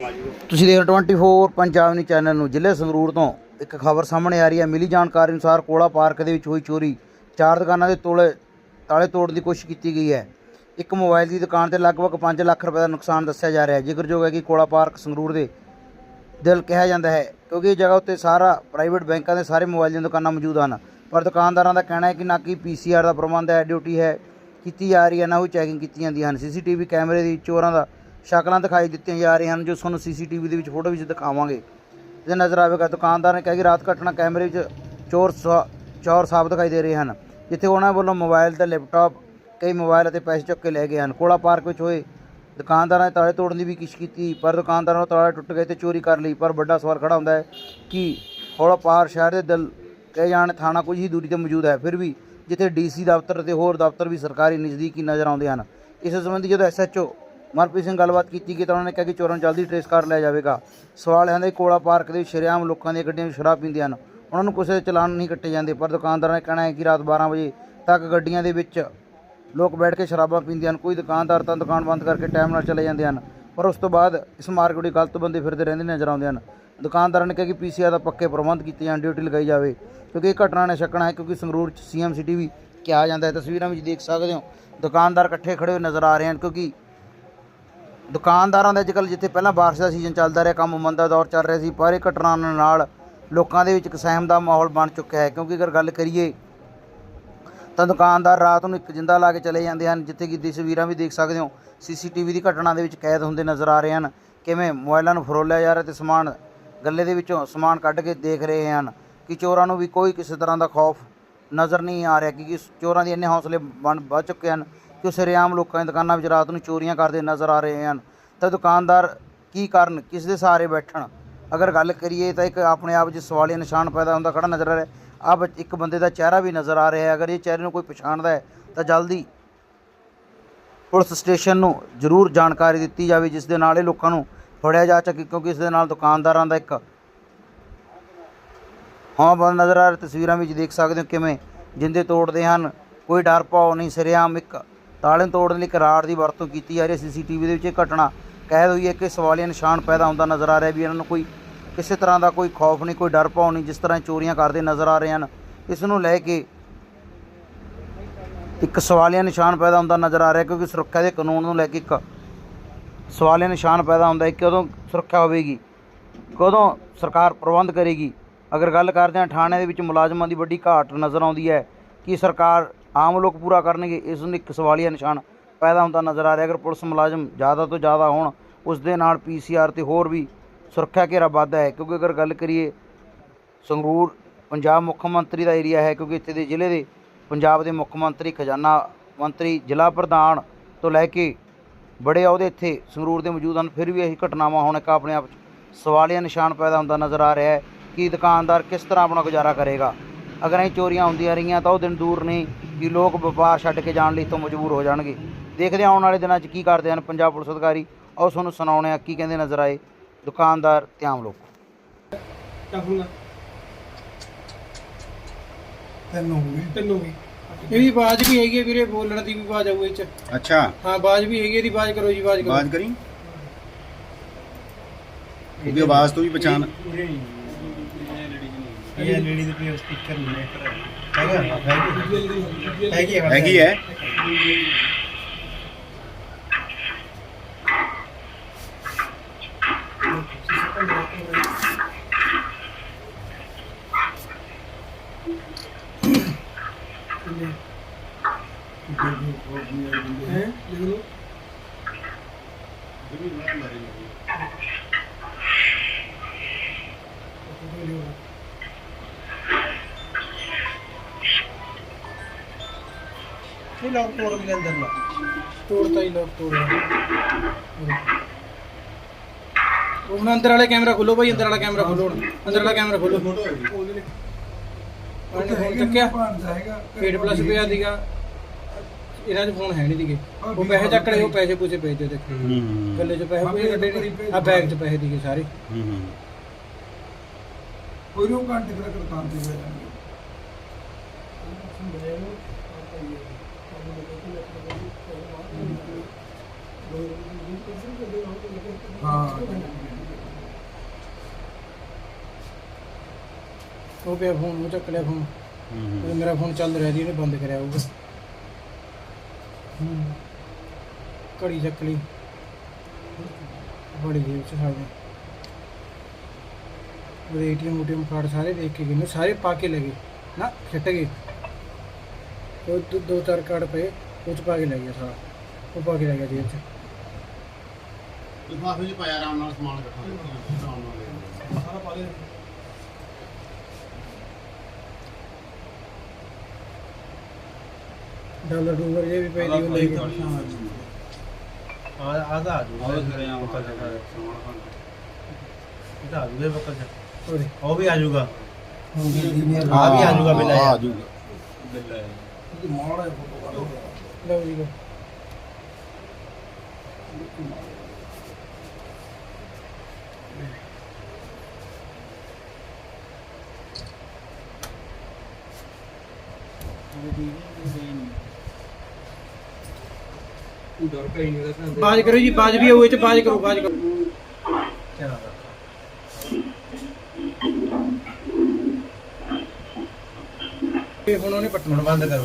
ਤੁਸੀਂ ਦੇਖ ਰਹੇ 24 ਪੰਜਾਬ ਨਿਊਜ਼ ਚੈਨਲ ਨੂੰ, ਜ਼ਿਲ੍ਹੇ ਸੰਗਰੂਰ ਤੋਂ। ਇੱਕ ਖਬਰ ਸਾਹਮਣੇ ਆ ਰਹੀ ਹੈ, ਮਿਲੀ ਜਾਣਕਾਰੀ ਅਨੁਸਾਰ ਕੋਲਾ ਪਾਰਕ ਦੇ ਵਿੱਚ ਹੋਈ ਚੋਰੀ। ਚਾਰ ਦੁਕਾਨਾਂ ਦੇ ਤੋਲੇ, ਤਾਲੇ ਤੋੜਨ ਦੀ ਕੋਸ਼ਿਸ਼ ਕੀਤੀ ਗਈ ਹੈ। ਇੱਕ ਮੋਬਾਈਲ ਦੀ ਦੁਕਾਨ ਤੇ ਲਗਭਗ 5 ਲੱਖ ਰੁਪਏ ਦਾ ਨੁਕਸਾਨ ਦੱਸਿਆ ਜਾ ਰਿਹਾ ਹੈ। ਜ਼ਿਕਰਯੋਗ ਹੈ ਕਿ ਕੋਲਾ ਪਾਰਕ ਸੰਗਰੂਰ ਦੇ ਦਿਲ ਕਿਹਾ ਜਾਂਦਾ ਹੈ, ਕਿਉਂਕਿ ਇਹ ਜਗ੍ਹਾ ਉੱਤੇ ਸਾਰਾ ਪ੍ਰਾਈਵੇਟ ਬੈਂਕਾਂ ਦੇ ਸਾਰੇ ਮੋਬਾਈਲ ਦੀਆਂ ਦੁਕਾਨਾਂ ਮੌਜੂਦ ਹਨ। ਪਰ ਦੁਕਾਨਦਾਰਾਂ ਦਾ ਕਹਿਣਾ ਹੈ ਕਿ ਨਾ ਕਿ ਪੀਸੀਆਰ ਦਾ ਪ੍ਰਬੰਧ ਹੈ, ਡਿਊਟੀ ਹੈ, ਕੀਤੀ ਜਾ ਰਹੀ ਹੈ, ਨਾ ਉਹ ਚੈਕਿੰਗ ਕੀਤੀ ਜਾਂਦੀ ਹਨ। ਸੀਸੀਟੀਵੀ ਕੈਮਰੇ ਦੀ ਚੋਰਾਂ ਦਾ ਸ਼ਕਲਾਂ ਦਿਖਾਈ ਦਿੱਤੀਆਂ ਜਾ ਰਹੀਆਂ ਹਨ, ਜੋ ਤੁਹਾਨੂੰ ਸੀਸੀਟੀਵੀ ਦੇ ਵਿੱਚ ਫੋਟੋ ਵਿੱਚ ਦਿਖਾਵਾਂਗੇ। ਇਹਦੇ ਨਜ਼ਰ ਆਵੇਗਾ, ਦੁਕਾਨਦਾਰ ਨੇ ਕਿਹਾ ਕਿ ਰਾਤ ਘਟਨਾ ਕੈਮਰੇ ਵਿੱਚ ਚੋਰ ਸਾ- ਚੋਰ ਸਾਫ਼ ਦਿਖਾਈ ਦੇ ਰਹੇ ਹਨ, ਜਿੱਥੇ ਉਹਨਾਂ ਵੱਲੋਂ ਮੋਬਾਈਲ ਤੇ ਲੈਪਟਾਪ, ਕਈ ਮੋਬਾਈਲ ਅਤੇ ਪੈਸੇ ਚੁੱਕ ਕੇ ਲੈ ਗਏ ਹਨ। ਕੋਲਾ ਪਾਰਕ ਵਿੱਚ ਹੋਏ ਦੁਕਾਨਦਾਰਾਂ ਨੇ ਤਾਲੇ ਤੋੜਨ ਦੀ ਵੀ ਕੋਸ਼ਿਸ਼ ਕੀਤੀ, ਪਰ ਦੁਕਾਨਦਾਰਾਂ ਨੂੰ ਤਾਲੇ ਟੁੱਟ ਗਏ ਤੇ ਚੋਰੀ ਕਰ ਲਈ। ਪਰ ਵੱਡਾ ਸਵਾਲ ਖੜਾ ਹੁੰਦਾ ਹੈ ਕਿ ਕੋਲਾ ਪਾਰ ਸ਼ਹਿਰ ਦੇ ਦਿਲ ਕਹੇ ਜਾਣ ਥਾਣਾ ਕੁਝ ਹੀ ਦੂਰੀ ਤੇ ਮੌਜੂਦ ਹੈ, ਫਿਰ ਵੀ ਜਿੱਥੇ ਡੀਸੀ ਦਫ਼ਤਰ ਅਤੇ ਹੋਰ ਦਫ਼ਤਰ ਵੀ ਸਰਕਾਰੀ ਨਜ਼ਦੀਕੀ ਨਜ਼ਰ ਆਉਂਦੇ ਹਨ। ਇਸ ਸੰਬੰਧੀ ਜਦੋਂ ਐਸਐਚਓ ਮਨਪ੍ਰੀਤ ਸਿੰਘ ਗੱਲਬਾਤ ਕੀਤੀ ਗਈ ਤਾਂ ਉਹਨਾਂ ਨੇ ਕਿਹਾ ਕਿ ਚੋਰਾਂ ਨੂੰ ਜਲਦੀ ਟ੍ਰੇਸ ਕਰ ਲਿਆ ਜਾਵੇਗਾ। ਸਵਾਲ ਹੈ ਕਿ ਕੋਲਾ ਪਾਰਕ ਦੇ ਵਿੱਚ ਸ਼ਰੇਆਮ ਲੋਕਾਂ ਦੀਆਂ ਗੱਡੀਆਂ ਵਿੱਚ ਸ਼ਰਾਬ ਪੀਂਦੇ ਹਨ। ਉਹਨਾਂ ਨੂੰ ਕਿਸੇ ਦੇ ਚਲਾਨ ਨਹੀਂ ਕੱਟੇ ਜਾਂਦੇ, ਪਰ ਦੁਕਾਨਦਾਰਾਂ ਨੇ ਕਹਿਣਾ ਹੈ ਕਿ ਰਾਤ 12 ਵਜੇ ਤੱਕ ਗੱਡੀਆਂ ਦੇ ਵਿੱਚ ਲੋਕ ਬੈਠ ਕੇ ਸ਼ਰਾਬਾਂ ਪੀਂਦੇ ਹਨ। ਕੋਈ ਦੁਕਾਨਦਾਰ ਤਾਂ ਦੁਕਾਨ ਬੰਦ ਕਰਕੇ ਟਾਈਮ ਨਾਲ ਚਲੇ ਜਾਂਦੇ ਹਨ, ਪਰ ਉਸ ਤੋਂ ਬਾਅਦ ਇਸ ਮਾਰਕੀਟ ਵਿੱਚ ਗਲਤ ਬੰਦੇ ਫਿਰਦੇ ਰਹਿੰਦੇ ਨਜ਼ਰ ਆਉਂਦੇ ਹਨ। ਦੁਕਾਨਦਾਰਾਂ ਨੇ ਕਿਹਾ ਕਿ ਪੀਸੀਆਰ ਦਾ ਪੱਕੇ ਪ੍ਰਬੰਧ ਕੀਤੇ ਜਾਣ ਡਿਊਟੀ ਲਗਾਈ ਜਾਵੇ, ਕਿਉਂਕਿ ਇਹ ਘਟਨਾ ਨੇ ਛੱਕਣਾ ਹੈ, ਕਿਉਂਕਿ ਸੰਗਰੂਰ ਚ ਸੀਐਮ ਸਿਟੀ ਵੀ ਕਿਹਾ ਜਾਂਦਾ ਹੈ। ਤਸਵੀਰਾਂ ਵਿੱਚ ਦੇਖ ਸਕਦੇ ਹੋ, ਦੁਕਾਨਦਾਰ ਇਕੱਠੇ ਖੜੇ ਹੋਏ ਨਜ਼ਰ ਆ ਰਹੇ ਹਨ, ਕਿਉਂਕਿ ਦੁਕਾਨਦਾਰਾਂ ਦਾ ਅੱਜਕੱਲ ਜਿੱਥੇ ਪਹਿਲਾਂ ਬਾਰਿਸ਼ ਦਾ ਸੀਜ਼ਨ ਚੱਲਦਾ ਰਿਹਾ, ਕੰਮ ਮੰਦਾ ਦੌਰ ਚੱਲ ਰਿਹਾ ਸੀ, ਪਰ ਇਹ ਘਟਨਾ ਨਾਲ ਲੋਕਾਂ ਦੇ ਵਿੱਚ ਇੱਕ ਸਹਿਮ ਦਾ ਮਾਹੌਲ ਬਣ ਚੁੱਕਿਆ ਹੈ। ਕਿਉਂਕਿ ਅਗਰ ਗੱਲ ਕਰੀਏ, ਤਾਂ ਦੁਕਾਨਦਾਰ ਰਾਤ ਨੂੰ ਇੱਕ ਜਿੰਦਾ ਲਾ ਕੇ ਚਲੇ ਜਾਂਦੇ ਹਨ, ਜਿੱਥੇ ਕਿ ਤਸਵੀਰਾਂ ਵੀ ਦੇਖ ਸਕਦੇ ਹੋ, ਸੀਸੀਟੀਵੀ ਦੀ ਘਟਨਾ ਦੇ ਵਿੱਚ ਕੈਦ ਹੁੰਦੇ ਨਜ਼ਰ ਆ ਰਹੇ ਹਨ। ਕਿਵੇਂ ਮੋਬਾਈਲਾਂ ਨੂੰ ਫਰੋਲਿਆ ਜਾ ਰਿਹਾ ਤੇ ਸਮਾਨ ਗੱਲੇ ਦੇ ਵਿੱਚੋਂ ਸਮਾਨ ਕੱਢ ਕੇ ਦੇਖ ਰਹੇ ਹਨ ਕਿ ਚੋਰਾਂ ਨੂੰ ਵੀ ਕੋਈ ਕਿਸੇ ਤਰ੍ਹਾਂ ਦਾ ਖੌਫ ਨਜ਼ਰ ਨਹੀਂ ਆ ਰਿਹਾ ਕਿ ਚੋਰਾਂ ਦੇ ਇੰਨੇ ਹੌਸਲੇ ਬਣ, ਵੱਧ ਚੁੱਕੇ ਹਨ ਕਿ ਸਰੇਆਮ ਲੋਕਾਂ ਦੀਆਂ ਦੁਕਾਨਾਂ ਵਿੱਚ ਰਾਤ ਨੂੰ ਚੋਰੀਆਂ ਕਰਦੇ ਨਜ਼ਰ ਆ ਰਹੇ ਹਨ। ਤਾਂ ਦੁਕਾਨਦਾਰ ਕੀ ਕਰਨ? ਕਿਸ ਦੇ ਸਹਾਰੇ ਬੈਠਣ? ਅਗਰ ਗੱਲ ਕਰੀਏ ਤਾਂ ਇੱਕ ਆਪਣੇ ਆਪ 'ਚ ਸਵਾਲੀਆ ਨਿਸ਼ਾਨ ਪੈਦਾ ਹੁੰਦਾ ਖੜਾ ਨਜ਼ਰ ਆ ਰਿਹਾ ਆਹ ਇੱਕ ਬੰਦੇ ਦਾ ਚਿਹਰਾ ਵੀ ਨਜ਼ਰ ਆ ਰਿਹਾ ਹੈ। ਅਗਰ ਇਹ ਚਿਹਰੇ ਨੂੰ ਕੋਈ ਪਛਾਣਦਾ ਹੈ ਤਾਂ ਜਲਦੀ ਪੁਲਿਸ ਸਟੇਸ਼ਨ ਨੂੰ ਜ਼ਰੂਰ ਜਾਣਕਾਰੀ ਦਿੱਤੀ ਜਾਵੇ, ਜਿਸ ਦੇ ਨਾਲ ਇਹ ਲੋਕਾਂ ਨੂੰ ਫੜਿਆ ਜਾ ਸਕੇ, ਕਿਉਂਕਿ ਇਸ ਦੇ ਨਾਲ ਦੁਕਾਨਦਾਰਾਂ ਦਾ ਇੱਕ ਹਾਂ ਬੰਦ ਨਜ਼ਰ ਆ ਰਿਹਾ ਤਸਵੀਰਾਂ ਵਿੱਚ ਦੇਖ ਸਕਦੇ ਹੋ ਕਿਵੇਂ ਜਿੰਦੇ ਤੋੜਦੇ ਹਨ। ਕੋਈ ਡਰ ਪਾਓ ਨਹੀਂ ਸਿਰਿਆਮ ਇੱਕ ਤਾਲੇ ਨੂੰ ਤੋੜਨ ਲਈ ਇੱਕ ਰਾੜ ਦੀ ਵਰਤੋਂ ਕੀਤੀ ਜਾ ਰਹੀ ਹੈ। ਸੀਸੀਟੀਵੀ ਦੇ ਵਿੱਚ ਇਹ ਘਟਨਾ ਕੈਦ ਹੋਈ ਹੈ। ਕਿ ਸਵਾਲੀਆ ਨਿਸ਼ਾਨ ਪੈਦਾ ਹੁੰਦਾ ਨਜ਼ਰ ਆ ਰਿਹਾ ਵੀ ਇਹਨਾਂ ਨੂੰ ਕੋਈ ਕਿਸੇ ਤਰ੍ਹਾਂ ਦਾ ਕੋਈ ਖੌਫ ਨਹੀਂ, ਕੋਈ ਡਰ ਪਾਓ ਨਹੀਂ, ਜਿਸ ਤਰ੍ਹਾਂ ਚੋਰੀਆਂ ਕਰਦੇ ਨਜ਼ਰ ਆ ਰਹੇ ਹਨ। ਇਸ ਨੂੰ ਲੈ ਕੇ ਇੱਕ ਸਵਾਲੀਆ ਨਿਸ਼ਾਨ ਪੈਦਾ ਹੁੰਦਾ ਨਜ਼ਰ ਆ ਰਿਹਾ ਕਿਉਂਕਿ ਸੁਰੱਖਿਆ ਦੇ ਕਾਨੂੰਨ ਨੂੰ ਲੈ ਕੇ ਇੱਕ ਸਵਾਲੀਆ ਨਿਸ਼ਾਨ ਪੈਦਾ ਹੁੰਦਾ ਹੈ ਕਦੋਂ ਸੁਰੱਖਿਆ ਹੋਵੇਗੀ, ਕਦੋਂ ਸਰਕਾਰ ਪ੍ਰਬੰਧ ਕਰੇਗੀ। ਅਗਰ ਗੱਲ ਕਰਦੇ ਹਾਂ, ਥਾਣੇ ਦੇ ਵਿੱਚ ਮੁਲਾਜ਼ਮਾਂ ਦੀ ਵੱਡੀ ਘਾਟ ਨਜ਼ਰ ਆਉਂਦੀ ਹੈ ਕਿ ਸਰਕਾਰ ਆਮ ਲੋਕ ਪੂਰਾ ਕਰਨਗੇ ਇਸ ਨੂੰ ਇੱਕ ਸਵਾਲੀਆ ਨਿਸ਼ਾਨ ਪੈਦਾ ਹੁੰਦਾ ਨਜ਼ਰ ਆ ਰਿਹਾ। ਅਗਰ ਪੁਲਿਸ ਮੁਲਾਜ਼ਮ ਜ਼ਿਆਦਾ ਤੋਂ ਜ਼ਿਆਦਾ ਹੋਣ, ਉਸ ਦੇ ਨਾਲ ਪੀਸੀਆਰ ਤੇ ਹੋਰ ਵੀ ਸੁਰੱਖਿਆ ਘੇਰਾ ਵੱਧਦਾ ਹੈ। ਕਿਉਂਕਿ ਅਗਰ ਗੱਲ ਕਰੀਏ, ਸੰਗਰੂਰ ਪੰਜਾਬ ਮੁੱਖ ਮੰਤਰੀ ਦਾ ਏਰੀਆ ਹੈ, ਕਿਉਂਕਿ ਇੱਥੇ ਦੇ ਜ਼ਿਲ੍ਹੇ ਦੇ ਪੰਜਾਬ ਦੇ ਮੁੱਖ ਮੰਤਰੀ, ਖਜ਼ਾਨਾ ਮੰਤਰੀ, ਜ਼ਿਲ੍ਹਾ ਪ੍ਰਧਾਨ ਤੋਂ ਲੈ ਕੇ ਬੜੇ ਅਹੁਦੇ ਇੱਥੇ ਸੰਗਰੂਰ ਦੇ ਮੌਜੂਦ ਹਨ। ਫਿਰ ਵੀ ਇਹ ਘਟਨਾਵਾਂ ਹੁਣ ਇੱਕ ਆਪਣੇ ਆਪ 'ਚ ਸਵਾਲੀਆ ਨਿਸ਼ਾਨ ਪੈਦਾ ਹੁੰਦਾ ਨਜ਼ਰ ਆ ਰਿਹਾ ਹੈ ਕਿ ਦੁਕਾਨਦਾਰ ਕਿਸ ਤਰ੍ਹਾਂ ਆਪਣਾ ਗੁਜ਼ਾਰਾ ਕਰੇਗਾ। ਅਗਰ ਇਹ ਚੋਰੀਆਂ ਹੁੰਦੀਆਂ ਰਹੀਆਂ ਤਾਂ ਉਹ ਦਿਨ ਦੂਰ ਨਹੀਂ ਕਿ ਲੋਕ ਵਪਾਰ ਛੱਡ ਕੇ ਜਾਣ ਲਈ ਤੋਂ ਮਜਬੂਰ ਹੋ ਜਾਣਗੇ। ਦੇਖਦੇ ਆਉਣ ਵਾਲੇ ਦਿਨਾਂ 'ਚ ਕੀ ਕਰਦੇ ਹਨ ਪੰਜਾਬ ਪੁਲਿਸ ਅਧਿਕਾਰੀ। ਆਓ ਤੁਹਾਨੂੰ ਸੁਣਾਉਂਦੇ ਆ ਕੀ ਕਹਿੰਦੇ ਨਜ਼ਰ ਆਏ ਦੁਕਾਨਦਾਰ ਤੇ ਆਮ ਲੋਕ ਤੈਨੂੰ ਵੀ ਤੈਨੂੰ ਵੀ ਇਹਦੀ ਆਵਾਜ਼ ਵੀ ਹੈਗੀ ਹੈ ਵੀਰੇ ਬੋਲਣ ਦੀ ਵੀ ਆਵਾਜ਼ ਆਊ ਇਹ ਚ। ਅੱਛਾ। ਹਾਂ ਆਵਾਜ਼ ਵੀ ਹੈਗੀ ਹੈ, ਇਹਦੀ ਆਵਾਜ਼ ਕਰੋ ਜੀ ਆਵਾਜ਼ ਕਰੋ। ਬਾਤ ਕਰੀ? ਉਹਦੀ ਆਵਾਜ਼ ਤੋਂ ਵੀ ਪਛਾਣ। ਇਹ ਲੇਡੀ ਦੇ ਪੇ ਸਪੀਕਰ ਨਹੀਂ ਹੈਗਾ? ਹੈਗੀ ਹੈ ਹੈਗੀ ਹੈ ਹੈ ਦੇਖ ਲਓ ਲੋਕ ਤੋੜ ਵੀ ਅੰਦਰ ਲਾ ਤੋੜਤਾ ਹੀ ਲੋਕ ਤੋੜ ਹੁਣ ਅੰਦਰ ਵਾਲੇ ਕੈਮਰਾ ਖੋਲੋ ਭਾਈ ਅੰਦਰ ਵਾਲਾ ਕੈਮਰਾ ਖੋਲੋ ਹੁਣ। ਅੰਦਰ ਵਾਲਾ ਕੈਮਰਾ ਖੋਲੋ। ਉਹਨੇ ਫੋਨ ਚੱਕਿਆ। ਫੇਡ ਪਲੱਸ ਪਿਆ ਦੀਗਾ ਇਹਨਾਂ 'ਚ ਫੋਨ ਹੈ ਨਹੀਂ ਦੀਗੇ ਉਹ ਪੈਸੇ ਚੱਕ ਲਏ ਉਹ ਪੈਸੇ ਪੂਸੇ ਭੇਜ ਦਿਓ ਦੇਖੋ। ਹੂੰ ਗੱਲੇ 'ਚ ਪੈਸੇ ਪੂਸੇ ਕੱਢੇ ਨਹੀਂ ਆ ਬੈਗ 'ਚ ਪੈਸੇ ਦੀਗੇ ਸਾਰੇ। ਹੂੰ ਕੋਈ ਨੂੰ ਘੰਟੇ ਤੱਕ ਉਹ ਪਿਆ ਫੋਨ ਉਹ ਚੱਕ ਫੋਨ ਤੇ ਮੇਰਾ ਫੋਨ ਚੱਲ ਰਿਹਾ ਜੀ ਇਹਨੇ ਬੰਦ ਕਰਿਆ ਉਹ ਹੂੰ। ਘੜੀ ਚੱਕ ਲਈ। ਬੜੀ ਜੇਬ ਚ ਸਾਰੇ ਉਹਦੇ ਏਟੀਐਮ ਓਟੀਐਮ ਕਾਰਡ ਸਾਰੇ ਦੇਖ ਕੇ ਗਏ ਸਾਰੇ ਪਾ ਕੇ ਲਗੇ ਨਾ ਛੱਟ ਗਏ। ਉਹ ਦੋ ਚਾਰ ਕਾਰਡ ਪਏ ਉਹ ਚ ਪਾ ਕੇ ਲੈ ਗਿਆ ਸਾਰਾ। ਉਹ ਪਾ ਕੇ ਲੈ ਗਿਆ ਜੇਬ ਲਿਫਾਫੇ 'ਚ ਪਾਇਆ ਆਰਾਮ ਨਾਲ ਸਮਾਨ ਇਕੱਠਾ ਆਰਾਮ ਨਾਲ ਲੈ ਲਿਆ। ਸਾਰਾ ਪਾ ਦੇ ਡਾਲਰ ਡੂਲਰ ਜੇ ਵੀ ਪਏ ਦੀ ਉਹ ਲੈ ਗਿਆ ਆ ਆਦਾ ਆ ਜੂਗਾ। ਕਰਿਆ ਆਹ ਬੱਕਰ ਕਰਿਆ ਜਾ ਸਮਾਨ ਖਾਣ ਇਹਦਾ ਆ ਜੂਗਾ ਬੱਕਰ ਜਾ। ਉਹਦੇ ਉਹ ਵੀ ਆ ਜੂਗਾ। ਆ ਵੀ ਆ ਜੂਗਾ ਬਿੱਲਾ। ਆ ਯਾਰ। ਜੂਗਾ। ਬਿੱਲਾ ਹੈ। ਲਓ। ਜੀ ਲਓ। ਬਾਜ ਕਰੋ ਜੀ ਬਾਜ ਵੀ ਹੋਏ ਚ ਬਾਜ ਕਰੋ ਬਾਜ ਕਰੋ। ਚਲਾ ਇਹ ਹੁਣ ਉਹਨੇ ਪਟਣਾ ਹੁਣ ਬੰਦ ਕਰੋ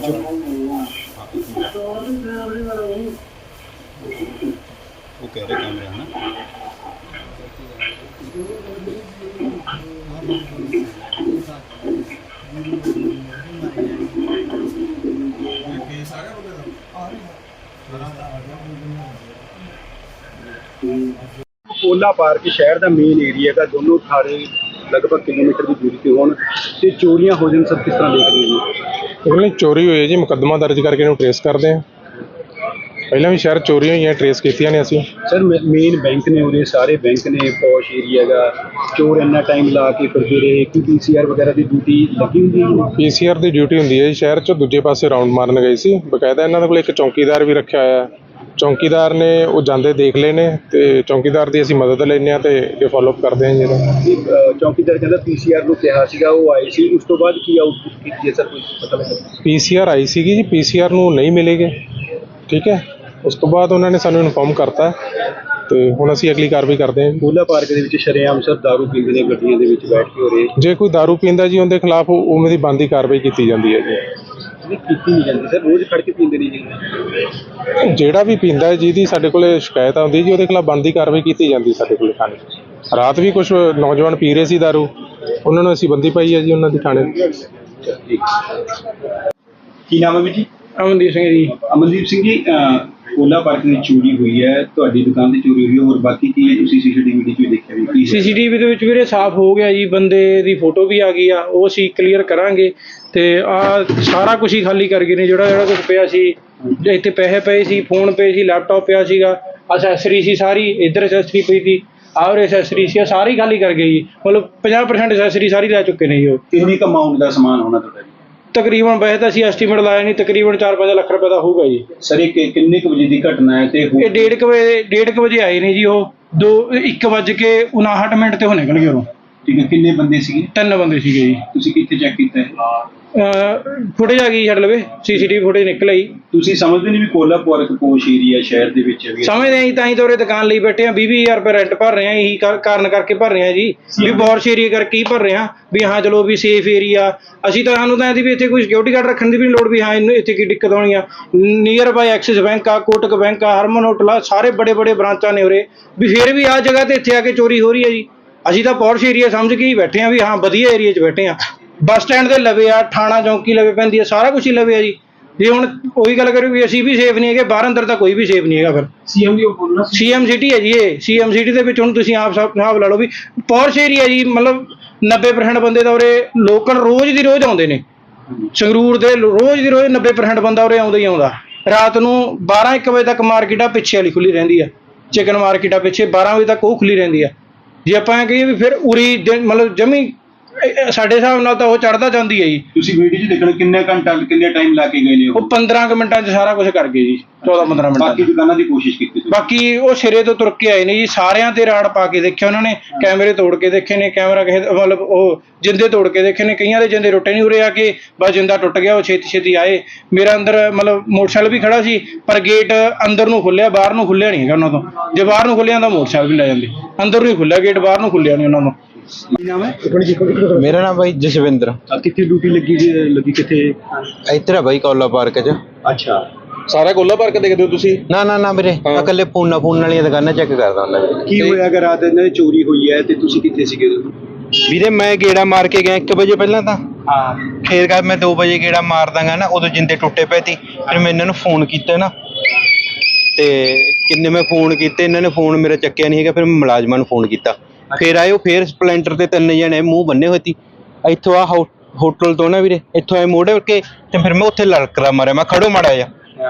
ਉਹ ਕਹਿ ਰਿਹਾ ਕੈਮਰਾ ਹਨਾ ਕੇਸ ਆ ਗਿਆ ਬੰਦੇ ਓਲਾ ਪਾਰਕ ਸ਼ਹਿਰ ਦਾ ਮੇਨ ਏਰੀਆ ਦਾ ਦੋਨੋਂ ਥਾਰੇ ਲਗਭਗ ਕਿਲੋਮੀਟਰ ਦੀ ਦੂਰੀ ਤੇ ਹੋਣ ਤੇ ਚੋਰੀਆਂ ਹੋ ਜਾਣ ਸਭ ਕਿਸ ਤਰ੍ਹਾਂ ਦੇਖਦੇ ਹੋ? ਜੀ ਚੋਰੀ ਹੋਈ ਹੈ ਜੀ ਮੁਕੱਦਮਾ ਦਰਜ ਕਰਕੇ ਇਹਨੂੰ ਟਰੇਸ ਕਰਦੇ ਹਾਂ। ਪਹਿਲਾਂ ਵੀ ਸ਼ਹਿਰ ਚੋਰੀਆਂ ਹੋਈਆਂ ਟਰੇਸ ਕੀਤੀਆਂ ਨੇ ਅਸੀਂ। ਸਰ ਮੇਨ ਬੈਂਕ ਨੇ ਉਹਦੇ ਸਾਰੇ ਬੈਂਕ ਨੇ ਪੌਸ਼ ਏਰੀਆ ਦਾ ਚੋਰ ਇੰਨਾ ਟਾਈਮ ਲਾ ਕੇ ਫਿਰਦੇ ਰਹੇ ਕਿ ਪੀਸੀਆਰ ਵਗੈਰਾ ਦੀ ਡਿਊਟੀ ਲੱਗੀ ਹੁੰਦੀ ਹੈ? ਪੀਸੀਆਰ ਦੀ ਡਿਊਟੀ ਹੁੰਦੀ ਹੈ ਜੀ ਸ਼ਹਿਰ 'ਚ ਦੂਜੇ ਪਾਸੇ ਰਾਉਂਡ ਮਾਰਨ ਗਏ ਸੀ। ਬਕਾਇਦਾ ਇਹਨਾਂ ਦੇ ਕੋਲ ਇੱਕ ਚੌਕੀਦਾਰ ਵੀ ਰੱਖਿਆ ਹੋਇਆ ਹੈ। ਚੌਕੀਦਾਰ ਨੇ ਉਹ ਜਾਂਦੇ ਦੇਖ ਲਏ ਨੇ ਤੇ ਚੌਕੀਦਾਰ ਦੀ ਅਸੀਂ ਮਦਦ ਲੈਂਦੇ ਹਾਂ ਤੇ ਇਹ ਫਾਲੋ ਅਪ ਕਰਦੇ ਹਾਂ ਜੀ ਇਹਦਾ। ਕਿ, ਅਹ, ਚੌਕੀਦਾਰ ਕਹਿੰਦਾ ਪੀਸੀਆਰ ਨੂੰ ਕਿਹਾ ਸੀਗਾ ਉਹ ਆਏ ਸੀ ਉਸ ਤੋਂ ਬਾਅਦ ਕੀ ਆਊਟਪੁੱਟ ਕੀਤੀ ਹੈ ਸਰ ਕੁਝ ਪਤਾ ਲੱਗਾ? ਪੀਸੀਆਰ ਆਈ ਸੀਗੀ ਜੀ ਪੀਸੀਆਰ ਨੂੰ ਨਹੀਂ ਮਿਲੇਗੇ ਠੀਕ ਹੈ? ਉਸ ਤੋਂ ਬਾਅਦ ਉਹਨਾਂ ਨੇ ਸਾਨੂੰ ਇਨਫੋਰਮ ਕਰਤਾ ਤੇ ਹੁਣ ਅਸੀਂ ਅਗਲੀ ਕਾਰਵਾਈ ਕਰਦੇ ਹਾਂ ਜੀ। ਓਲਾ ਪਾਰਕ ਦੇ ਵਿੱਚ ਸ਼ਰੇਆਮ ਸਰ ਦਾਰੂ ਪੀਂਦੇ ਨੇ ਗੱਡੀਆਂ ਦੇ ਵਿੱਚ ਬੈਠ ਕੇ ਹੋ ਰਹੇ ਜੇ ਕੋਈ दारू ਪੀਂਦਾ ਜੀ ਉਹਦੇ ਖਿਲਾਫ ਉਵੇਂ ਦੀ ਬੰਦੀ ਕਾਰਵਾਈ ਕੀਤੀ ਜਾਂਦੀ ਹੈ ਜੀ। ਨਹੀਂ ਕੀਤੀ ਨਹੀਂ ਜਾਂਦੀ ਸਰ ਰੋਜ਼ ਖੜ ਕੇ ਪੀਂਦੇ ਨੇ ਜੀ। ਜਿਹੜਾ ਵੀ ਪੀਂਦਾ ਹੈ ਜਿਹਦੀ ਸਾਡੇ ਕੋਲੇ ਸ਼ਿਕਾਇਤ ਆਉਂਦੀ ਜੀ ਉਹਦੇ ਖਿਲਾਫ ਬਣਦੀ ਕਾਰਵਾਈ ਕੀਤੀ ਜਾਂਦੀ ਸਾਡੇ ਕੋਲੇ ਥਾਣੇ ਰਾਤ ਵੀ ਕੁਝ ਨੌਜਵਾਨ ਪੀ ਰਹੇ ਸੀ ਦਾਰੂ ਉਹਨਾਂ ਨੂੰ ਅਸੀਂ ਬੰਦੀ ਪਾਈ ਹੈ ਜੀ ਉਹਨਾਂ ਦੀ ਥਾਣੇ ਕੀ ਨਾਮ ਹੈ ਜੀ? ਅਮਨਦੀਪ ਸਿੰਘ ਜੀ। ਅਮਨਦੀਪ ਸਿੰਘ ਜੀ ਓਲਾ ਪਾਰਕ ਦੀ ਚੋਰੀ ਹੋਈ ਹੈ ਤੁਹਾਡੀ ਦੁਕਾਨ ਤੇ ਚੋਰੀ ਹੋਈ ਹੈ ਹੋਰ ਬਾਕੀ ਕੀ ਹੈ? ਤੁਸੀਂ ਸੀਸੀਟੀਵੀ ਵਿੱਚ ਵੀ ਦੇਖਿਆ ਵੀ ਕੀ ਸੀਸੀਟੀਵੀ ਦੇ ਵਿੱਚ ਵੀਰੇ ਸਾਫ਼ ਹੋ ਗਿਆ ਜੀ ਬੰਦੇ ਦੀ ਫੋਟੋ ਵੀ ਆ ਗਈ ਆ ਉਹ ਅਸੀਂ ਕਲੀਅਰ ਕਰਾਂਗੇ ਤੇ ਆ ਸਾਰਾ ਕੁਝ ਹੀ ਖਾਲੀ ਕਰ ਗਏ ਨੇ ਜਿਹੜਾ ਜਿਹੜਾ ਕੁਝ ਪਿਆ ਸੀ ਇੱਥੇ ਪੈਸੇ ਪਏ ਸੀ ਫੋਨ ਪਏ ਸੀ ਲੈਪਟਾਪ ਪਿਆ ਸੀਗਾ ਅਸੈਸਰੀ ਸੀ ਸਾਰੀ ਇੱਧਰ ਅਸੈਸਰੀ ਪਈ ਸੀ ਆਹ ਅਸੈਸਰੀ ਸੀ ਆਹ ਸਾਰੀ ਖਾਲੀ ਕਰ ਗਏ ਜੀ ਮਤਲਬ 50% ਅਸੈਸਰੀ ਸਾਰੀ ਲੈ ਚੁੱਕੇ ਨੇ ਜੀ ਉਹ। ਕਿੰਨੀ ਕੁ ਅਮਾਉਂਟ ਦਾ ਸਮਾਨ ਹੋਣਾ ਤੁਹਾਡਾ ਜੀ? ਤਕਰੀਬਨ ਵੈਸੇ ਤਾਂ ਅਸੀਂ ਐਸਟੀਮੇਟ ਲਾਇਆ ਨਹੀਂ ਤਕਰੀਬਨ 4-5 ਲੱਖ ਰੁਪਏ ਦਾ ਹੋਊਗਾ ਜੀ। ਸਰ ਇਹ ਕਿ- ਕਿੰਨੇ ਕੁ ਵਜੇ ਦੀ ਘਟਨਾ ਹੈ ਤੇ ਇਹ ਡੇਢ ਕੁ ਵਜੇ ਡੇਢ ਕੁ ਵਜੇ ਆਏ ਨੇ ਜੀ ਉਹ। ਦੋ 1 ਵਜੇ ਕੇ 59 ਮਿੰਟ ਤੇ ਉਹ ਨਿਕਲ ਗਏ ਉਰੋਂ। ਠੀਕ ਹੈ ਕਿੰਨੇ ਬੰਦੇ ਸੀਗੇ? ਤਿੰਨ ਬੰਦੇ ਸੀਗੇ ਜੀ। ਤੁਸੀਂ ਕਿੱਥੇ ਚੈੱਕ ਕੀਤਾ ਹੈ ਫੁਟੇਜ ਆ ਗਈ ਛੱਡ ਲਵੇ ਸੀਸੀਟੀਵੀ ਫੁਟੇਜ ਨਿਕਲ ਆਈ। ਤੁਸੀਂ ਸਮਝਦੇ ਨਹੀਂ ਵੀ ਕੋਲਾ ਪਾਰਕ ਪੋਸ਼ ਏਰੀਆ ਸ਼ਹਿਰ ਦੇ ਵਿੱਚ ਹੈ ਵੀ ਸਮਝਦੇ ਆਂ ਜੀ ਤਾਂ ਹੀ ਤਾਂ ਉਰੇ ਦੁਕਾਨ ਲਈ ਬੈਠੇ ਆ 20000 ਰੁਪਏ ਰੈਂਟ ਭਰ ਰਹੇ ਆ ਇਹੀ ਕਰ- ਕਾਰਨ ਕਰਕੇ ਭਰ ਰਹੇ ਆ ਜੀ। ਵੀ ਬੌਰਸ਼ ਏਰੀਆ ਕਰਕੇ ਹੀ ਭਰ ਰਹੇ ਆ ਵੀ ਹਾਂ ਚਲੋ ਵੀ ਸੇਫ ਏਰੀਆ ਅਸੀਂ ਤਾਂ ਸਾਨੂੰ ਤਾਂ ਇਹਦੀ ਵੀ ਇੱਥੇ ਕੋਈ ਸਿਕਿਉਰਿਟੀ ਗਾਰਡ ਰੱਖਣ ਦੀ ਵੀ ਲੋੜ ਵੀ ਹਾਂ ਇਹਨੂੰ ਇੱਥੇ ਕੀ ਦਿੱਕਤ ਆਉਣੀ ਆ। ਨੀਅਰ ਬਾਈ ਐਕਸਿਸ ਬੈਂਕ ਆ ਕੋਟਕ ਬੈਂਕ ਆ ਹਰਮਨ ਹੋਟਲ ਆ ਸਾਰੇ ਬੜੇ ਬੜੇ ਬ੍ਰਾਂਚਾਂ ਨੇ ਉਰੇ। ਵੀ ਫਿਰ ਵੀ ਆ ਜਗ੍ਹਾ ਤੇ ਇੱਥੇ ਆ ਕੇ ਚੋਰੀ ਹੋ ਰਹੀ ਹੈ ਜੀ। ਅਸੀਂ ਤਾਂ ਪੌਰਸ਼ ਏਰੀਆ ਸਮਝ ਕੇ ਹੀ ਬੈਠੇ ਆ ਵੀ ਹਾਂ ਵਧੀਆ ਏਰੀਆ 'ਚ ਬੈਠੇ ਆ ਬੱਸ ਸਟੈਂਡ ਦੇ ਲਵੇ ਆ ਥਾਣਾ ਚੌਂਕੀ ਲਵੇ ਪੈਂਦੀ ਆ ਸਾਰਾ ਕੁਝ ਹੀ ਲਵੇ ਆ ਜੀ। ਜੇ ਹੁਣ ਉਹੀ ਗੱਲ ਕਰੀਏ ਵੀ ਅਸੀਂ ਵੀ ਸੇਫ ਨਹੀਂ ਹੈਗੇ ਬਾਹਰ ਅੰਦਰ ਤਾਂ ਕੋਈ ਵੀ ਸੇਫ ਨਹੀਂ ਹੈਗਾ ਫਿਰ। ਸੀਐਮ ਦੀ ਬੋਲਣਾ ਸੀਐਮ ਸਿਟੀ ਹੈ ਜੀ ਇਹ। ਸੀਐਮ ਸਿਟੀ ਦੇ ਵਿੱਚ ਹੁਣ ਤੁਸੀਂ ਆਪ ਹਿਸਾਬ ਲਾ ਲਓ ਵੀ ਪੌਰਸ਼ ਏਰੀਆ ਜੀ ਮਤਲਬ 90% ਬੰਦੇ ਤਾਂ ਉਰੇ ਲੋਕਲ ਰੋਜ਼ ਦੀ ਰੋਜ਼ ਆਉਂਦੇ ਨੇ। ਸੰਗਰੂਰ ਦੇ ਰੋਜ਼ ਦੀ ਰੋਜ਼ 90% ਬੰਦਾ ਉਰੇ ਆਉਂਦਾ ਹੀ ਆਉਂਦਾ। ਰਾਤ ਨੂੰ 12 1 ਵਜੇ ਤੱਕ ਮਾਰਕੀਟ ਪਿੱਛੇ ਵਾਲੀ ਖੁੱਲੀ ਰਹਿੰਦੀ ਆ। ਚਿਕਨ ਮਾਰਕੀਟ ਪਿੱਛੇ 12 ਵਜੇ ਤੱਕ ਉਹ ਖੁੱਲੀ ਰਹਿੰਦੀ ਆ। ਜੇ ਆਪਾਂ ਇਹ ਕਹੀਏ ਵੀ ਫਿਰ ਉਰੀ ਦਿਨ- ਮਤਲਬ ਜਮੀ ਇਹ- ਸਾਡੇ ਹਿਸਾਬ ਨਾਲ ਤਾਂ ਉਹ ਚੜਦਾ ਜਾਂਦੀ ਹੈ ਜੀ। ਤੁਸੀਂ ਵੀਡੀਓ 'ਚ ਦੇਖਣਾ ਕਿੰਨੇ ਘੰਟਾ ਕਿੰਨੇ ਟਾਈਮ ਲਾ ਕੇ ਗਏ ਨੇ ਉਹ? ਉਹ 15 ਕੁ ਮਿੰਟਾਂ 'ਚ ਸਾਰਾ ਕੁਝ ਕਰ ਗਏ ਜੀ 14 15 ਮਿੰਟਾਂ 'ਚ। ਬਾਕੀ ਦੁਕਾਨਾਂ ਦੀ ਕੋਸ਼ਿਸ਼ ਕੀਤੀ ਤੁਸੀਂ? ਬਾਕੀ ਉਹ ਸਿਰੇ ਤੋਂ ਤੁਰ ਕੇ ਆਏ ਨੇ ਜੀ ਸਾਰਿਆਂ ਤੇ ਰਾੜ ਪਾ ਕੇ ਦੇਖਿਆ ਉਹਨਾਂ ਨੇ ਕੈਮਰੇ ਤੋੜ ਕੇ ਦੇਖੇ ਨੇ ਕੈਮਰਾ ਕਿਸੇ ਦਾ- ਮਤਲਬ ਉਹ ਜਿੰਦੇ ਤੋੜ ਕੇ ਦੇਖੇ ਨੇ ਕਈਆਂ ਦੇ ਜਿੰਦੇ ਟੁੱਟੇ ਨਹੀਂ ਉਰੇ ਆ ਕੇ ਬਸ ਜਿੰਦਾ ਟੁੱਟ ਗਿਆ ਉਹ ਛੇਤੀ ਛੇਤੀ ਆਏ। ਮੇਰਾ ਅੰਦਰ ਮਤਲਬ ਮੋਟਰਸਾਈਕਲ ਵੀ ਖੜਾ ਸੀ ਪਰ ਗੇਟ ਅੰਦਰ ਨੂੰ ਖੁੱਲਿਆ ਬਾਹਰ ਨੂੰ ਖੁੱਲਿਆ ਨਹੀਂ ਹੈਗਾ ਉਹਨਾਂ ਤੋਂ। ਜੇ ਬਾਹਰ ਨੂੰ ਖੁੱਲਿਆ ਤਾਂ ਮੋਟਰਸਾਈਕਲ ਵੀ ਲੈ ਜਾਂਦੇ। ਅੰਦਰ ਨੂੰ ਹੀ ਖੁੱਲਿਆ ਗੇਟ ਬਾਹਰ ਨੂੰ ਖੁੱਲਿਆ ਨਹੀਂ ਉਹਨਾਂ ਤੋਂ। ਕੀ ਨਾਮ ਹੈ? ਮੇਰਾ ਨਾਮ ਬਾਈ ਜਸਵਿੰਦਰ। ਆ ਕਿੱਥੇ ਡਿਊਟੀ ਲੱਗੀ ਜੀ? ਲੱਗੀ ਕਿੱਥੇ? ਇੱਧਰ ਆ ਬਾਈ ਕੌਲਾ ਪਾਰਕ 'ਚ। ਅੱਛਾ। ਸਾਰਾ ਕੋਲਾ ਪਾਰਕ ਦੇਖਦੇ ਹੋ ਤੁਸੀਂ? ਨਾ ਨਾ ਨਾ ਵੀਰੇ ਮੈਂ ਇਕੱਲੇ ਫੋਨਾਂ ਫੋਨ ਵਾਲੀਆਂ ਦੁਕਾਨਾਂ ਚੈੱਕ ਕਰਦਾ ਹੁੰਦਾ ਵੀਰੇ। ਕੀ ਹੋਇਆ ਅਗਰ ਰਾਤ ਇਹਨਾਂ ਦੀ ਚੋਰੀ ਹੋਈ ਹੈ ਤੇ ਤੁਸੀਂ ਕਿੱਥੇ ਸੀਗੇ? ਉਦੋਂ? ਵੀਰੇ ਮੈਂ ਗੇੜਾ ਮਾਰ ਕੇ ਗਿਆ 1 ਵਜੇ ਪਹਿਲਾਂ ਤਾਂ। ਹਾਂ। ਫੇਰ ਕਰ ਮੈਂ 2 ਵਜੇ ਗੇੜਾ ਮਾਰ ਦਾਂਗਾ ਨਾ ਉਦੋਂ ਜਿੰਦੇ ਟੁੱਟੇ ਪਏ ਤੀ ਫਿਰ ਮੈਂ ਇਹਨਾਂ ਨੂੰ ਫੋਨ ਕੀਤਾ ਨਾ। ਤੇ ਕਿੰਨੇ ਮੈਂ ਫੋਨ ਕੀਤੇ ਇਹਨਾਂ ਨੇ ਫੋਨ ਮੇਰਾ ਚੱਕਿਆ ਨਹੀਂ ਹੈਗਾ ਫਿਰ ਮੈਂ ਮੁਲਾਜ਼ਮਾਂ ਨੂੰ ਫੋਨ ਕੀਤਾ। ਫਿਰ ਆਏ ਉਹ ਫੇਰ ਸਪਲੈਂਡਰ ਤੇ ਤਿੰਨ ਜਣੇ ਮੂੰਹ ਬੰਨੇ ਹੋਏ ਤੀ ਇੱਥੋਂ ਆ ਹੋਟਲ ਤੋਂ ਨਾ ਵੀਰੇ ਇੱਥੋਂ ਆਏ ਮੋੜੇ ਕੇ ਤੇ ਫਿਰ ਮੈਂ ਉੱਥੇ ਲੜਕਰਾ ਮਾਰਿਆ ਮੈਂ ਖੜੋ ਮਾੜਾ ਜਾ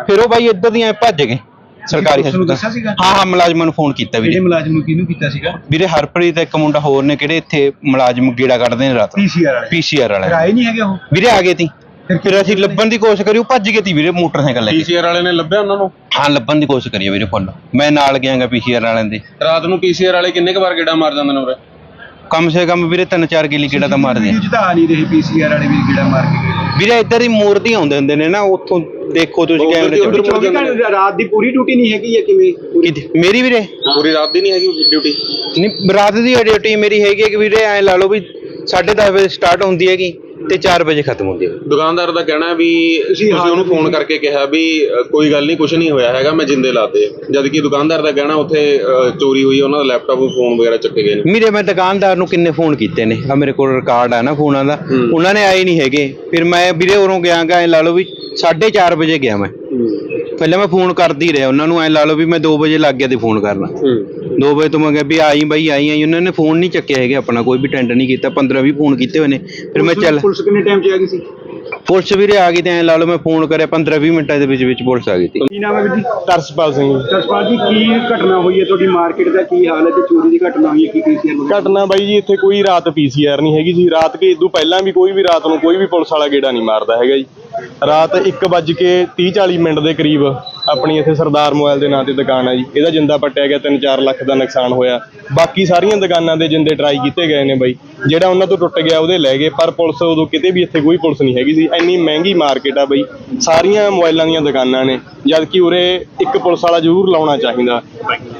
ਫਿਰ ਉਹ ਬਾਈ ਇੱਧਰ ਦੀਆਂ ਐਂ ਭੱਜ ਗਏ ਸਰਕਾਰੀ ਹਸਪਤਾਲ? ਹਾਂ ਹਾਂ ਮੁਲਾਜ਼ਮਾਂ ਨੂੰ ਫੋਨ ਕੀਤਾ ਵੀਰੇ। ਮੁਲਾਜ਼ਮ ਨੂੰ ਕਿਹਨੂੰ ਕੀਤਾ ਸੀਗਾ? ਵੀਰੇ ਹਰਪ੍ਰੀਤ ਇੱਕ ਮੁੰਡਾ ਹੋਰ ਨੇ ਕਿਹੜੇ ਇੱਥੇ ਮੁਲਾਜ਼ਮ ਗੇੜਾ ਕੱਢਦੇ ਨੇ ਰਾਤ ਪੀਸੀਆਰ ਵਾਲੇ। ਪੀਸੀਆਰ ਵਾਲੇ। ਕਿਰਾਏ ਨਹੀਂ ਹੈਗੇ ਉਹ? ਵੀਰੇ ਆ ਗਏ ਤੀ ਫਿਰ ਅਸੀਂ ਲੱਭਣ ਦੀ ਕੋਸ਼ਿਸ਼ ਕਰੀ ਉਹ ਭੱਜ ਗਏ ਤੀ ਵੀਰੇ ਮੋਟਰਸਾਈਕਲ ਲੈ ਕੇ। ਪੀਸੀਆਰ ਵਾਲੇ ਨੇ ਲੱਭਿਆ ਉਹਨਾਂ ਨੂੰ? ਹਾਂ ਲੱਭਣ ਦੀ ਕੋਸ਼ਿਸ਼ ਕਰੀ ਵੀਰੇ ਫੁੱਲ ਮੈਂ ਨਾਲ ਗਿਆਗਾ ਪੀਸੀਆਰ ਵਾਲਿਆਂ ਦੇ। ਰਾਤ ਨੂੰ ਪੀਸੀਆਰ ਵਾਲੇ ਕਿੰਨੇ ਕੁ ਵਾਰ ਗੇੜਾ ਮਾਰ ਜਾਂਦੇ ਨੇ ਉਰੇ? ਕਮ ਸੇ ਕਮ ਵੀਰੇ ਤਿੰਨ ਚਾਰ ਗੇਲੀ ਕਿਹੜਾ ਤਾਂ ਮਾਰਦੇ ਆ। ਤਾਂ ਆ ਨਹੀਂ ਰਹੇ ਪੀਸੀਆਰ ਵਾਲੇ ਵੀ ਜਿਹੜਾ ਮਾਰ ਕੇ ਗਏ। ਵੀਰੇ ਇੱਧਰ ਹੀ ਮੂਰਤੀ ਆਉਂਦੇ ਹੁੰਦੇ ਨੇ ਨਾ ਉੱਥੋਂ ਦੇਖੋ ਤੁਸੀਂ ਕੈਮਰੇ ਚ ਉੱਧਰ ਚੌਵੀ ਘੰਟੇ ਰਾਤ ਦੀ ਪੂਰੀ ਡਿਊਟੀ ਨਹੀਂ ਹੈਗੀ ਜਾਂ ਕਿਵੇਂ? ਕਿਤੇ- ਮੇਰੀ ਵੀਰੇ? ਪੂਰੀ ਰਾਤ ਦੀ ਨਹੀਂ ਹੈਗੀ ਡਿਊਟੀ ਨਹੀਂ ਰਾਤ ਦੀ ਡਿਊਟੀ ਮੇਰੀ ਹੈਗੀ ਹੈ ਕਿ ਵੀਰੇ ਐ ਲਾ ਲਓ ਵੀ 10:30 ਵਜੇ ਸਟਾਰਟ ਹੁੰਦੀ ਹੈਗੀ। ਤੇ 4 ਵਜੇ ਖਤਮ ਹੁੰਦੀ ਹੈ। ਦੁਕਾਨਦਾਰ ਦਾ ਕਹਿਣਾ ਵੀ ਤੁਸੀਂ ਉਹਨੂੰ ਫੋਨ ਕਰਕੇ ਕਿਹਾ ਵੀ ਅ, ਕੋਈ ਗੱਲ ਨਹੀਂ ਕੁਝ ਨਹੀਂ ਹੋਇਆ ਹੈਗਾ ਮੈਂ ਜਿੰਦੇ ਲਾਤੇ। ਜਦ ਕਿ ਦੁਕਾਨਦਾਰ ਦਾ ਕਹਿਣਾ ਉੱਥੇ ਅ, ਚੋਰੀ ਹੋਈ ਹੈ, ਉਹਨਾਂ ਦਾ ਲੈਪਟਾਪ ਫੋਨ ਵਗੈਰਾ ਚੱਕੇ ਗਏ ਨੇ। ਵੀਰੇ ਮੈਂ ਦੁਕਾਨਦਾਰ ਨੂੰ ਕਿੰਨੇ ਫੋਨ ਕੀਤੇ ਨੇ? ਆ ਮੇਰੇ ਕੋਲ ਰਿਕਾਰਡ ਆ ਨਾ ਫੋਨਾਂ ਦਾ। ਉਹਨਾਂ ਨੇ ਆਏ ਨਹੀਂ ਹੈਗੇ। ਫਿਰ ਮੈਂ ਵੀਰੇ ਉਰੋਂ ਗਿਆਗਾ ਐ ਲਾ ਲਓ ਵੀ 4:30 ਵਜੇ ਗਿਆ ਮੈਂ। ਪਹਿਲਾਂ ਮੈਂ ਫੋਨ ਕਰਦੀ ਰਿਹਾ ਉਹਨਾਂ ਨੂੰ ਐ ਲਾ ਲਓ ਵੀ ਮੈਂ 2 ਵਜੇ ਲੱਗ ਗਿਆ ਤੇ ਫੋਨ ਕਰਨਾ। 2 ਵਜੇ ਤੋਂ ਮੈਂ ਕਿਹਾ ਵੀ ਆਈ ਬਾਈ ਆਈ ਆਈ ਉਹਨਾਂ ਨੇ ਫੋਨ ਨਹੀਂ ਚੱਕਿਆ ਹੈਗਾ ਆਪਣਾ ਕੋਈ ਵੀ ਟੈਂਡ ਨਹੀਂ ਕੀਤਾ 15 20 ਫੋਨ ਕੀਤੇ ਹੋਏ ਨੇ। ਫਿਰ ਮੈਂ ਚੱਲ ਪੁਲਿਸ ਕਿੰਨੇ ਟਾਈਮ 'ਚ ਆ ਗਈ ਸੀ? ਪੁਲਿਸ ਵੀਰੇ ਆ ਗਈ ਤੇ ਐ ਲਾ ਲਓ ਮੈਂ ਫੋਨ ਕਰਿਆ 15 20 ਮਿੰਟਾਂ ਦੇ ਵਿੱਚ ਵਿੱਚ ਪੁਲਿਸ ਆ ਗਈ ਤੀ ਕੀ ਨਾਮ ਹੈ ਵੀਰ ਜੀ? ਤਰਸਪਾਲ ਸਿੰਘ। ਜਸਪਾਲ ਜੀ ਕੀ ਘਟਨਾ ਹੋਈ ਹੈ ਤੁਹਾਡੀ ਮਾਰਕੀਟ ਦਾ? ਕੀ ਹਾਲ ਹੈ ਤੇ ਚੋਰੀ ਦੀ ਘਟਨਾ ਹੋਈ ਹੈ? ਕੀ ਪੀਸੀਆਰ ਘਟਨਾ ਬਾਈ ਜੀ ਇੱਥੇ ਕੋਈ ਰਾਤ ਪੀਸੀਆਰ ਨਹੀਂ ਹੈਗੀ ਜੀ। ਰਾਤ ਕੇ ਇਦੋਂ ਪਹਿਲਾਂ ਵੀ ਕੋਈ ਵੀ ਰਾਤ ਨੂੰ ਕੋਈ ਵੀ ਪੁਲਿਸ ਵਾਲਾ ਗੇੜਾ ਨਹੀਂ ਮਾਰਦਾ ਹੈਗਾ ਜੀ। ਰਾਤ 1 ਕੇ 30 40 ਮਿੰਟ ਦੇ ਕਰੀਬ ਆਪਣੀ ਇੱਥੇ ਸਰਦਾਰ ਮੋਬਾਈਲ ਦੇ ਨਾਂ ਤੇ ਦੁਕਾਨ ਹੈ ਜੀ। ਇਹਦਾ ਜਿੰਦਾ ਪੱਟਿਆ ਗਿਆ 3-4 ਲੱਖ ਦਾ ਨੁਕਸਾਨ ਹੋਇਆ। ਬਾਕੀ ਸਾਰੀਆਂ ਦੁਕਾਨਾਂ ਦੇ ਜਿੰਦੇ ਟਰਾਈ ਕੀਤੇ ਗਏ ਨੇ ਬਾਈ। ਜਿਹੜਾ ਉਹਨਾਂ ਤੋਂ ਟੁੱਟ ਗਿਆ, ਉਹਦੇ ਲੈ ਗਏ। ਪਰ ਪੁਲਿਸ ਉਦੋਂ ਕਿਤੇ ਵੀ ਇੱਥੇ ਕੋਈ ਪੁਲਿਸ ਨਹੀਂ ਹੈਗੀ ਸੀ। ਇੰਨੀ ਮਹਿੰਗੀ ਮਾਰਕੀਟ ਆ ਬਾਈ। ਸਾਰੀਆਂ ਮੋਬਾਈਲਾਂ ਦੀਆਂ ਦੁਕਾਨਾਂ ਨੇ। ਜਦ ਕਿ ਉਰੇ ਇੱਕ ਪੁਲਿਸ ਵਾਲਾ ਜ਼ਰੂਰ ਲਾਉਣਾ ਚਾਹੀਦਾ।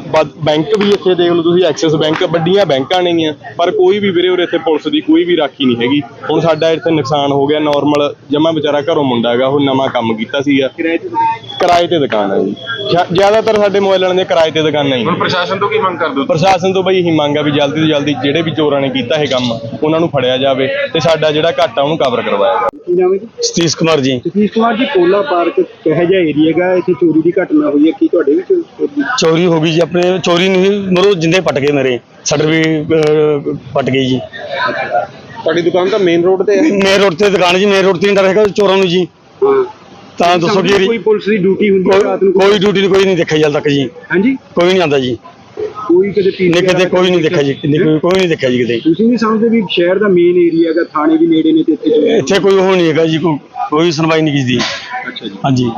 ਬਾ- ਬੈਂਕ ਵੀ ਇੱਥੇ ਦੇਖ ਲਓ ਤੁਸੀਂ, ਐਕਸਿਸ ਬੈਂਕ, ਵੱਡੀਆਂ ਬੈਂਕਾਂ ਨੇਗੀਆਂ। ਪਰ ਕੋਈ ਵੀ ਵੀਰੇ ਉਰੇ ਇੱਥੇ ਪੁਲਿਸ ਦੀ ਕੋਈ ਵੀ ਰਾਖੀ ਨਹੀਂ ਹੈਗੀ। ਹੁਣ ਸਾਡਾ ਇੱਥੇ ਨੁਕਸਾਨ ਹੋ ਗਿਆ ਨਾਰਮਲ ਜਮਾ ਵਿਚਾਰਾ ਘਰੋਂ ਮੁੰਡਾ ਹੈਗਾ, ਉਹ ਨਵਾਂ ਕੰਮ ਕੀਤਾ ਸੀਗਾ। ਕਿਰਾਏ ਤੇ ਦੁਕਾਨ ਹੈ ਜੀ। ਜ਼ਿਆ- ਜ਼ਿਆਦਾਤਰ ਸਾਡੇ ਮੋਬਾਈਲਾਂ ਦੀਆਂ ਕਿਰਾਏ ਤੇ ਦੁਕਾਨਾਂ ਹੀ ਨੇ। ਪ੍ਰਸ਼ਾਸਨ ਤੋਂ ਕੀ ਮੰਗ ਕਰਦੇ ਪ੍ਰਸ਼ਾਸਨ ਤੋਂ ਬਈ ਇਹੀ ਮੰਗ ਆ ਵੀ ਜਲਦੀ ਤੋਂ ਜਲਦੀ ਜਿਹੜੇ ਵੀ ਚੋਰਾਂ ਨੇ ਕੀਤਾ ਇਹ ਕੰਮ ਉਹਨਾਂ ਨੂੰ ਫੜਿਆ ਜਾਵੇ ਤੇ ਸਾਡਾ ਜਿਹੜਾ ਘਾਟਾ ਉਹਨੂੰ ਕਵਰ ਕਰਵਾਇਆ ਜਾਵੇ। ਕੀ ਨਾਮ ਹੈ ਜੀ? ਸਤੀਸ਼ ਕੁਮਾਰ ਜੀ। ਸਤੀਸ਼ ਕੁਮਾਰ ਜੀ ਕੋਲਾ ਪਾਰਕ ਕਿਹੋ ਜਿਹਾ ਏਰੀਆ ਹੈਗਾ? ਇੱਥੇ ਚੋਰੀ ਦੀ ਘਟਨਾ ਹੋਈ ਹੈ ਕੀ ਤੁਹਾਡੇ ਵੀ ਚੋਰੀ ਚੋਰੀ ਹੋ ਗਈ ਜੀ ਆਪਣੇ ਚੋਰੀ ਨਹੀਂ ਮਰੋ ਜਿੰਦੇ ਪਟ ਗਏ ਮੇਰੇ ਸ਼ਟਰ ਵੀ ਅਹ, ਪਟ ਗਈ ਜੀ। ਤੁਹਾਡੀ ਦੁਕਾਨ ਤਾਂ ਮੇਨ ਰੋਡ ਤੇ ਹੈ। ਮੇਨ ਰੋਡ ਤੇ ਦੁਕਾਨ ਜੀ ਮੇਨ ਰੋਡ ਤੇ ਨਹੀਂ ਡਰ ਹੈਗਾ ਚੋਰਾਂ ਨੂੰ ਜੀ। ਹਾਂ ਤਾਂ ਦੱਸੋ ਕੀ ਕੋਈ ਪੁਲਿਸ ਦੀ ਡਿਊਟੀ ਹੁੰਦੀ ਹੈ ਰਾਤ ਨੂੰ ਕੋਈ ਡਿਊਟੀ ਕੋਈ ਨਹੀਂ ਦੇਖਿਆ ਜੀ ਹਾਲੇ ਤੱਕ ਜੀ। ਹਾਂਜੀ? ਕੋਈ ਨਹੀਂ ਆਂਦਾ ਜੀ। ਕੋਈ ਕਦੇ ਪੀਸੀਆਰ ਨਹੀਂ ਕਿਤੇ ਕੋਈ ਨਹੀਂ ਦੇਖਿਆ ਜੀ। ਕੋਈ ਕੋਈ ਨਹੀਂ ਦੇਖਿਆ ਜੀ ਕਿਤੇ। ਤੁਸੀਂ ਨਹੀਂ ਸਮਝਦੇ ਵੀ ਸ਼ਹਿਰ ਦਾ ਮੇਨ ਏਰੀਆ ਹੈਗਾ ਥਾਣੇ ਵੀ ਨੇੜੇ ਨੇ ਤੇ ਇੱਥੇ ਇੱਥੇ ਕੋਈ ਉਹ ਨਹੀਂ ਹੈਗਾ ਜੀ ਕੋਈ ਕੋਈ ਸੁਣਵਾਈ ਨਹੀਂ ਕੀਤੀ। ਅੱਛਾ ਜੀ। ਹਾਂਜੀ।